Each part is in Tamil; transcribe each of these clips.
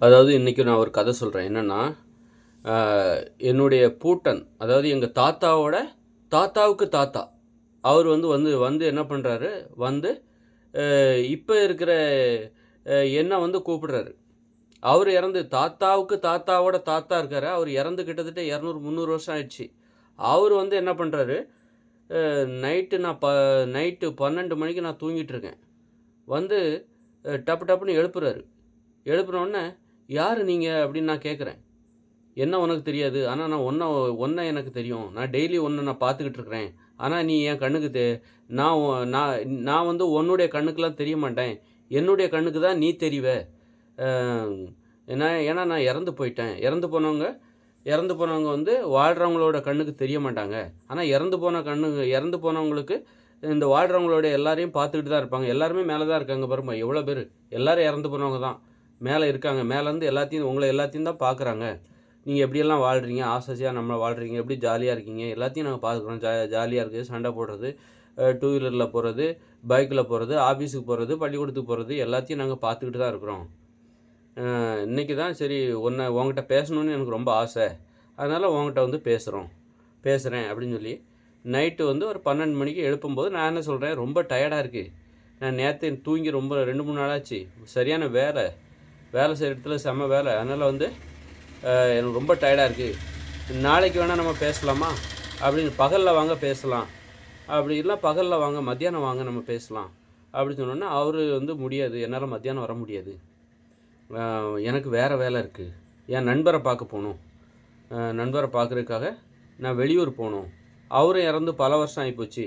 அதாவது இன்றைக்கி நான் ஒரு கதை சொல்கிறேன் என்னென்னா என்னுடைய பூட்டன் அதாவது எங்கள் தாத்தாவோட தாத்தாவுக்கு தாத்தா. அவர் வந்து வந்து வந்து என்ன பண்ணுறாரு வந்து இப்போ இருக்கிற அஹ், என்னை வந்து கூப்பிடுறாரு? அவர் இறந்து தாத்தாவுக்கு தாத்தாவோட தாத்தா இருக்கார். அவர் இறந்து கிட்டத்தட்ட இரநூறு முந்நூறு வருஷம் ஆயிடுச்சு. அவர் வந்து என்ன பண்ணுறாரு நைட்டு நான் ப நைட்டு பன்னெண்டு மணிக்கு நான் தூங்கிட்டு இருக்கேன். வந்து டப்பு டப்புன்னு எழுப்புறாரு. எழுப்புனோடனே யார் நீங்கள் அப்படின்னு நான் கேட்குறேன் என்ன உனக்கு தெரியாது? ஆனால் நான் ஒன்றை ஒன்றை எனக்கு தெரியும். நான் டெய்லி ஒன்றை நான் பார்த்துக்கிட்டு இருக்கிறேன். ஆனால் நீ என் கண்ணுக்கு தெ நான் நான் நான் வந்து உன்னுடைய கண்ணுக்கெல்லாம் தெரிய மாட்டேன். என்னுடைய கண்ணுக்கு தான் நீ தெரிவ. ஏன்னா ஏன்னா நான் இறந்து போயிட்டேன். இறந்து போனவங்க இறந்து போனவங்க வந்து வாழ்கிறவங்களோட கண்ணுக்கு தெரிய மாட்டாங்க. ஆனால் இறந்து போன கண்ணு இறந்து போனவங்களுக்கு இந்த வாழ்கிறவங்களோட எல்லாரையும் பார்த்துக்கிட்டு தான் இருப்பாங்க. எல்லாருமே மேலே தான் இருக்காங்க பாருமா எவ்வளோ பேர்? எல்லோரும் இறந்து போனவங்க தான் மேலே இருக்காங்க. மேலேருந்து எல்லாத்தையும் உங்களை எல்லாத்தையும் தான் பார்க்குறாங்க. நீங்கள் எப்படியெல்லாம் வாழ்கிறீங்க ஆசையாக நம்ம வாழ்கிறீங்க எப்படி ஜாலியாக இருக்கீங்க? எல்லாத்தையும் நாங்கள் பார்க்குறோம் ஜா ஜாலியாக இருக்குது. சண்டை போடுறது டூ வீலரில் போகிறது பைக்கில் போகிறது ஆஃபீஸுக்கு போகிறது பள்ளிக்கூடத்துக்கு போகிறது எல்லாத்தையும் நாங்கள் பார்த்துக்கிட்டு தான் இருக்கிறோம். இன்றைக்கி தான் சரி உன்னை உங்ககிட்ட பேசணும்னு எனக்கு ரொம்ப ஆசை. அதனால் உங்ககிட்ட வந்து பேசுகிறோம் பேசுகிறேன் அப்படின்னு சொல்லி. நைட்டு வந்து ஒரு பன்னெண்டு மணிக்கு எழுப்பும்போது நான் என்ன சொல்கிறேன் ரொம்ப டயர்டாக இருக்குது நான் நேற்று தூங்கி ரொம்ப ரெண்டு மூணு நாளாச்சு சரியான வேலை. வேலை செய்கிற இடத்துல செம்ம வேலை. அதனால் வந்து எனக்கு ரொம்ப டயர்டாக இருக்குது நாளைக்கு வேணால் நம்ம பேசலாமா? அப்படின்னு பகலில் வாங்க பேசலாம். அப்படி இல்லை பகலில் வாங்க மத்தியானம் வாங்க நம்ம பேசலாம். அப்படின்னு சொன்னோன்னா அவர் வந்து முடியாது. என்னால் மத்தியானம் வர முடியாது. எனக்கு வேறு வேலை இருக்குது என் நண்பரை பார்க்க போகணும். நண்பரை பார்க்குறதுக்காக நான் வெளியூர் போகணும். அவரும் இறந்து பல வருஷம் ஆகிப்போச்சு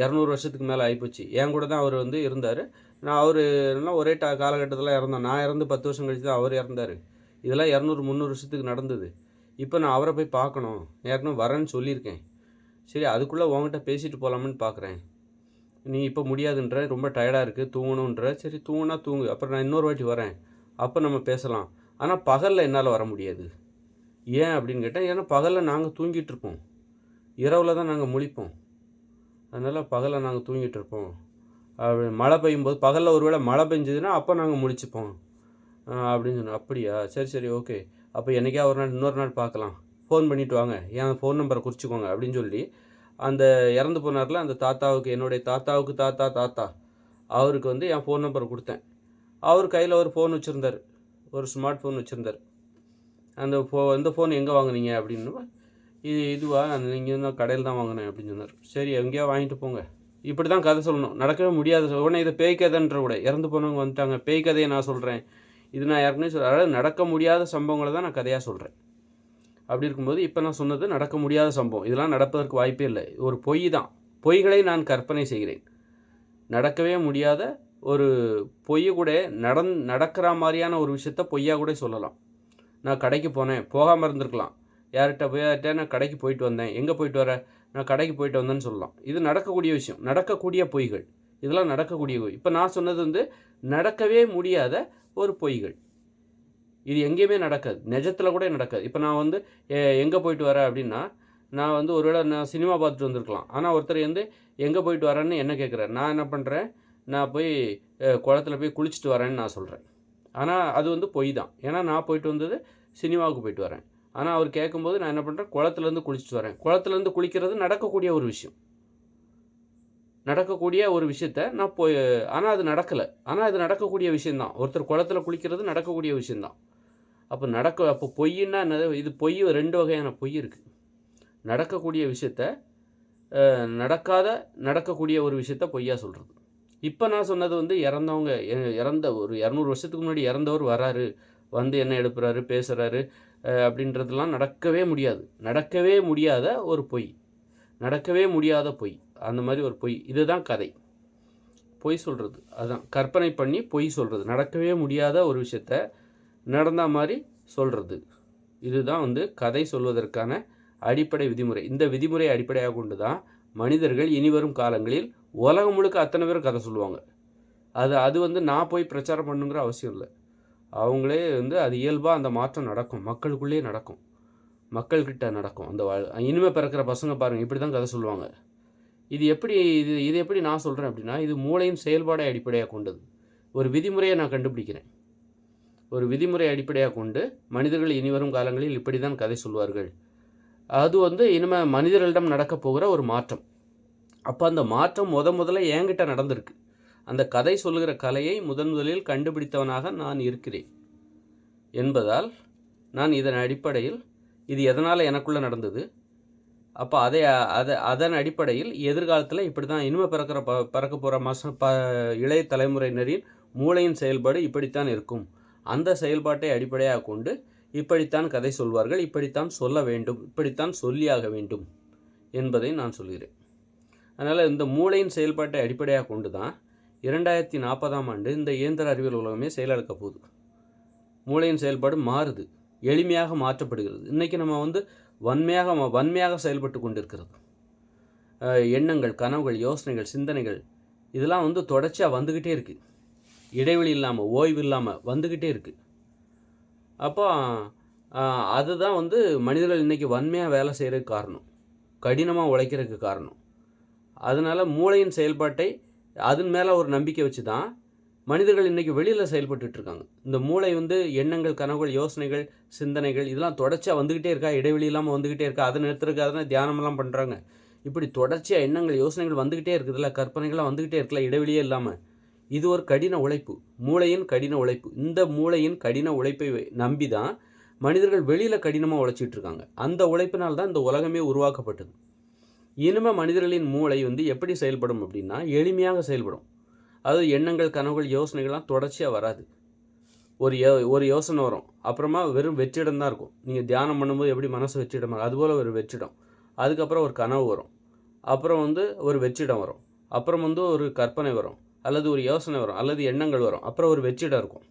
இரநூறு வருஷத்துக்கு மேலே ஆகிப்போச்சு என் கூட தான் அவர் வந்து இருந்தார். நான் அவர் எல்லாம் ஒரே டா காலகட்டத்தில் இறந்தோம் நான் இறந்து பத்து வருஷம் கழித்து தான் அவர் இறந்தார். இதெல்லாம் இரநூறு முந்நூறு வருஷத்துக்கு நடந்தது. இப்போ நான் அவரை போய் பார்க்கணும். ஏற்கனவே வரேன்னு சொல்லியிருக்கேன். சரி அதுக்குள்ளே உங்ககிட்ட பேசிட்டு போகலாம்னு பார்க்குறேன். நீ இப்போ முடியாதுன்ற ரொம்ப டயர்டாக இருக்குது தூங்கணுன்ற. சரி தூங்கினா தூங்கு. அப்புறம் நான் இன்னொரு வாட்டி வரேன். அப்போ நம்ம பேசலாம். ஆனால் பகலில் என்னால் வர முடியாது. ஏன் அப்படின்னு கேட்டேன் ஏன்னா பகலில் நாங்கள் தூங்கிட்டு இருப்போம். இரவில் தான் நாங்கள் முழிப்போம். அதனால் பகலில் நாங்கள் தூங்கிட்டு இருப்போம். மழை பெய்யும்போது பகலில் ஒருவேளை மழை பெஞ்சதுன்னா அப்போ நாங்கள் முடிச்சுப்போம் அப்படின்னு சொன்னோம் அப்படியா? சரி சரி ஓகே. அப்போ என்னைக்கா ஒரு நாள் இன்னொரு நாள் பார்க்கலாம். ஃபோன் பண்ணிட்டு வாங்க. என் ஃபோன் நம்பரை குறிச்சிக்கோங்க அப்படின்னு சொல்லி அந்த இறந்து போனார்ல அந்த தாத்தாவுக்கு என்னுடைய தாத்தாவுக்கு தாத்தா தாத்தா அவருக்கு வந்து என் ஃபோன் நம்பர் கொடுத்தேன். அவர் கையில் ஒரு ஃபோன் வச்சுருந்தார். ஒரு ஸ்மார்ட் ஃபோன் வச்சுருந்தார். அந்த ஃபோ இந்த ஃபோன் எங்கே வாங்குனீங்க? அப்படின்னு. இது இதுவா? நீங்கள் கடையில் தான் வாங்கினேன் அப்படின்னு சொன்னார். சரி எங்கேயோ வாங்கிட்டு போங்க. இப்படி தான் கதை சொல்லணும். நடக்கவே முடியாது. உடனே இதை பேய் கதைன்ற கூட. இறந்து போனவங்க வந்துட்டாங்க. பேய் கதையை நான் சொல்கிறேன் இது நான் ஏற்கனவே சொல்ல அதாவது நடக்க முடியாத சம்பவங்களை தான் நான் கதையாக சொல்கிறேன் அப்படி இருக்கும்போது இப்போ நான் சொன்னது நடக்க முடியாத சம்பவம். இதெல்லாம் நடப்பதற்கு வாய்ப்பே இல்லை. ஒரு பொய் தான். பொய்களை நான் கற்பனை செய்கிறேன். நடக்கவே முடியாத ஒரு பொய் கூட நடந் நடக்கிற மாதிரியான ஒரு விஷயத்த பொய்யாக கூட சொல்லலாம். நான் கடைக்கு போனேன். போகாமல் இருந்திருக்கலாம். யார்கிட்ட போய் யார்கிட்ட நான் கடைக்கு போயிட்டு வந்தேன். எங்கே போயிட்டு வர? நான் கடைக்கு போயிட்டு வந்தேன்னு சொல்லலாம். இது நடக்கக்கூடிய விஷயம். நடக்கக்கூடிய பொய்கள். இதெல்லாம் நடக்கக்கூடிய பொய் இப்போ நான் சொன்னது வந்து நடக்கவே முடியாத ஒரு பொய்கள். இது எங்கேயுமே நடக்காது. நிஜத்தில் கூட நடக்காது. இப்போ நான் வந்து எங்கே போயிட்டு வரேன் அப்படின்னா நான் வந்து ஒருவேளை நான் சினிமா பார்த்துட்டு வந்திருக்கலாம். ஆனால் ஒருத்தர் வந்து எங்கே போயிட்டு வரேன்னு என்ன கேட்குறாரு நான் என்ன பண்ணுறேன் நான் போய் குளத்தில் குளத்துல போய் குளிச்சுட்டு வரேன்னு நான் சொல்கிறேன் ஆனால் அது வந்து பொய் தான். ஏன்னா நான் போயிட்டு வந்தது சினிமாவுக்கு போயிட்டு வரேன். ஆனால் அவர் கேட்கும்போது நான் என்ன பண்ணுறேன் குளத்துலேருந்து குளிச்சுட்டு வரேன். குளத்துலேருந்து குளிக்கிறது நடக்கக்கூடிய ஒரு விஷயம். நடக்கக்கூடிய ஒரு விஷயத்த நான் போய் ஆனால் அது நடக்கலை. ஆனால் அது நடக்கக்கூடிய விஷயந்தான் ஒருத்தர் குளத்துல குளிக்கிறது நடக்கக்கூடிய விஷயந்தான் அப்போ நடக்க அப்போ பொய்ன்னா என்னது? இது பொய் ரெண்டு வகையான பொய் இருக்குது நடக்கக்கூடிய விஷயத்த நடக்காத நடக்கக்கூடிய ஒரு விஷயத்த பொய்யா சொல்கிறது இப்போ நான் சொன்னது வந்து இறந்தவங்க இறந்த ஒரு இரநூறு வருஷத்துக்கு முன்னாடி இறந்தவர் வராரு. வந்து என்ன எடுப்புறாரு பேசுகிறாரு அப்படின்றதெல்லாம் நடக்கவே முடியாது. நடக்கவே முடியாத ஒரு பொய். நடக்கவே முடியாத பொய். அந்த மாதிரி ஒரு பொய். இதுதான் கதை. பொய் சொல்கிறது அதுதான் கற்பனை பண்ணி பொய் சொல்கிறது நடக்கவே முடியாத ஒரு விஷயத்த நடந்த மாதிரி சொல்கிறது இதுதான் வந்து கதை சொல்வதற்கான அடிப்படை விதிமுறை. இந்த விதிமுறையை அடிப்படையாக கொண்டு தான் மனிதர்கள் இனிவரும் காலங்களில் உலகம் முழுக்க அத்தனை பேரும் கதை சொல்லுவாங்க. அது அது வந்து நான் போய் பிரச்சாரம் பண்ணுங்கிற அவசியம் இல்லை. அவங்களே வந்து அது இயல்பாக அந்த மாற்றம் நடக்கும். மக்களுக்குள்ளேயே நடக்கும். மக்கள்கிட்ட நடக்கும். அந்த வாழ் இனிமேல் பிறக்கிற பசங்க பாருங்கள் இப்படி தான் கதை சொல்லுவாங்க. இது எப்படி இது இது எப்படி நான் சொல்கிறேன் அப்படின்னா இது மூளையின் செயல்பாடை அடிப்படையாக கொண்டது. ஒரு விதிமுறையை நான் கண்டுபிடிக்கிறேன். ஒரு விதிமுறை அடிப்படையாக கொண்டு மனிதர்கள் இனிவரும் காலங்களில் இப்படி தான் கதை சொல்வார்கள். அது வந்து இனிமேல் மனிதர்களிடம் நடக்க போகிற ஒரு மாற்றம். அப்போ அந்த மாற்றம் முத முதல்ல என்கிட்ட நடந்திருக்கு. அந்த கதை சொல்லுகிற கலையை முதன் முதலில் கண்டுபிடித்தவனாக நான் இருக்கிறேன். என்பதால் நான் இதன் அடிப்படையில் இது எதனால் எனக்குள்ளே நடந்தது? அப்போ அதை அதை அதன் அடிப்படையில் எதிர்காலத்தில் இப்படி தான் இனிமேல் பிறக்கிற ப பிறக்க போகிற மாதம் ப இளைய தலைமுறையினரின் மூளையின் செயல்பாடு இப்படித்தான் இருக்கும். அந்த செயல்பாட்டை அடிப்படையாக கொண்டு இப்படித்தான் கதை சொல்வார்கள் இப்படித்தான் சொல்ல வேண்டும் இப்படித்தான் சொல்லியாக வேண்டும் என்பதை நான் சொல்கிறேன். அதனால் இந்த மூளையின் செயல்பாட்டை அடிப்படையாக கொண்டு தான் இரண்டாயிரத்தி நாற்பதாம் ஆண்டு இந்த இயந்திர அறிவியல் உலகமே செயலிழக்க போகுது. மூளையின் செயல்பாடு மாறுது. எளிமையாக மாற்றப்படுகிறது. இன்றைக்கி நம்ம வந்து வன்மையாக வன்மையாக செயல்பட்டு கொண்டிருக்கிறது. எண்ணங்கள் கனவுகள் யோசனைகள் சிந்தனைகள் இதெல்லாம் வந்து தொடர்ச்சியாக வந்துக்கிட்டே இருக்குது இடைவெளி இல்லாமல் ஓய்வு இல்லாமல் வந்துக்கிட்டே இருக்குது அப்போ அதுதான் வந்து மனிதர்கள் இன்றைக்கி வன்மையாக வேலை செய்கிறதுக்கு காரணம். கடினமாக உழைக்கிறதுக்கு காரணம். அதனால் மூளையின் செயல்பாட்டை அதன் மேலே ஒரு நம்பிக்கை வச்சு தான் மனிதர்கள் இன்றைக்கி வெளியில் செயல்பட்டுட்டு இருக்காங்க இந்த மூளை வந்து எண்ணங்கள் கனவுகள் யோசனைகள் சிந்தனைகள் இதெல்லாம் தொடர்ச்சியாக வந்துக்கிட்டே இருக்கா? இடைவெளி இல்லாமல் வந்துக்கிட்டே இருக்கா? அதை நிறுத்துறதுக்காக தான் தியானமெல்லாம் பண்ணுறாங்க இப்படி தொடர்ச்சியாக எண்ணங்கள் யோசனைகள் வந்துக்கிட்டே இருக்குதுல்ல? கற்பனைகள்லாம் வந்துக்கிட்டே இருக்கல இடைவெளியே இல்லாமல் இது ஒரு கடின உழைப்பு. மூளையின் கடின உழைப்பு. இந்த மூளையின் கடின உழைப்பை நம்பி தான் மனிதர்கள் வெளியில் கடினமாக உழைச்சிட்டு இருக்காங்க அந்த உழைப்பினால் தான் இந்த உலகமே உருவாக்கப்பட்டது. இனிம மனிதர்களின் மூளை வந்து எப்படி செயல்படும் அப்படின்னா எளிமையாக செயல்படும். அதாவது எண்ணங்கள் கனவுகள் யோசனைகள்லாம் தொடர்ச்சியாக வராது. ஒரு யோ ஒரு யோசனை வரும். அப்புறமா வெறும் வெற்றிடம் தான் இருக்கும். நீங்கள் தியானம் பண்ணும்போது எப்படி மனசு வெற்றிடம்? அதுபோல் ஒரு வெற்றிடம். அதுக்கப்புறம் ஒரு கனவு வரும். அப்புறம் வந்து ஒரு வெற்றிடம் வரும். அப்புறம் வந்து ஒரு கற்பனை வரும். அல்லது ஒரு யோசனை வரும். அல்லது எண்ணங்கள் வரும். அப்புறம் ஒரு வெற்றிடம் இருக்கும்.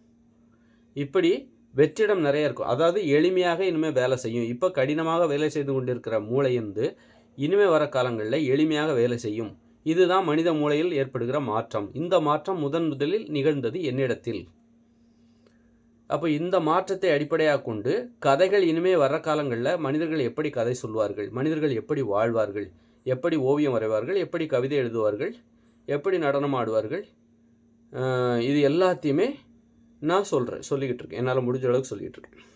இப்படி வெற்றிடம் நிறைய இருக்கும். அதாவது எளிமையாக இனிமேல் வேலை செய்யும். இப்போ கடினமாக வேலை செய்து கொண்டிருக்கிற மூளை வந்து இனிமேல் வர காலங்களில் எளிமையாக வேலை செய்யும். இதுதான் மனித மூளையில் ஏற்படுகிற மாற்றம். இந்த மாற்றம் முதன் முதலில் நிகழ்ந்தது என்னிடத்தில். அப்போ இந்த மாற்றத்தை அடிப்படையாக கொண்டு கதைகள் இனிமே வர காலங்களில் மனிதர்கள் எப்படி கதை சொல்வார்கள்? மனிதர்கள் எப்படி வாழ்வார்கள்? எப்படி ஓவியம் வரைவார்கள்? எப்படி கவிதை எழுதுவார்கள்? எப்படி நடனம் ஆடுவார்கள்? இது எல்லாத்தையுமே நான் சொல்கிறேன் சொல்லிக்கிட்டு இருக்கேன். என்னால் முடிஞ்ச அளவுக்கு சொல்லிக்கிட்டு இருக்கேன்.